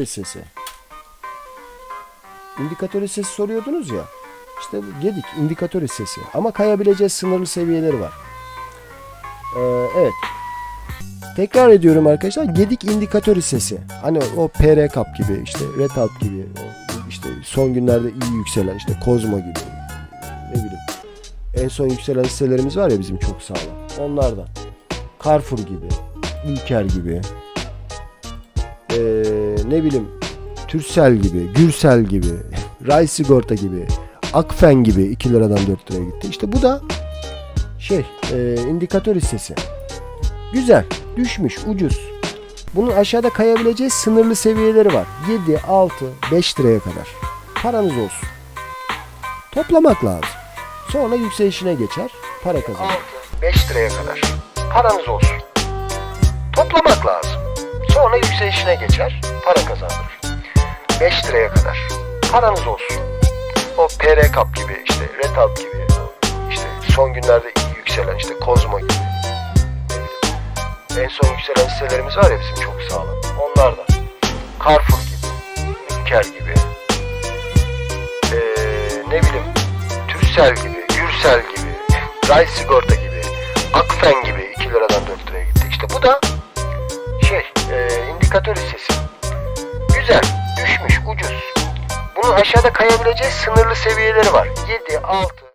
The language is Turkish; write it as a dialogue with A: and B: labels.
A: hissesi. İndikatör hissesi soruyordunuz ya. İşte bu Gedik indikatör hissesi. Ama kayabileceği sınırlı seviyeleri var. Ee, evet. Tekrar ediyorum arkadaşlar. Gedik indikatör hissesi. Hani o PR Cup gibi işte Red Alp gibi işte son günlerde iyi yükselen işte Kozmo gibi ne bileyim en son yükselen hisselerimiz var ya bizim çok sağlam. Onlardan. Carrefour gibi, İlker gibi, ne bileyim Türsel gibi, Gürsel gibi, Ray Sigorta gibi, Akfen gibi 2 liradan 4 liraya gitti. İşte bu da şey e, indikatör hissesi. Güzel, düşmüş, ucuz. Bunun aşağıda kayabileceği sınırlı seviyeleri var. 7, 6, 5 liraya kadar. Paranız olsun. Toplamak lazım. Sonra yükselişine geçer, para kazanır. 5 liraya kadar. Paranız olsun. Toplamak lazım. Yükselişine geçer, para kazandırır. 5 liraya kadar. Paranız olsun. O PR Cup gibi, işte Red Alp gibi, işte son günlerde yükselen işte Kozmo gibi. En son yükselen hisselerimiz var ya bizim çok sağlam. Onlardan. Carrefour gibi, İlker gibi, ee, ne bileyim Türsel gibi, Gürsel gibi, Ray Sigorta gibi, Akfen gibi indikatör hissesi. Güzel, düşmüş, ucuz. Bunun aşağıda kayabileceği sınırlı seviyeleri var. 7, 6,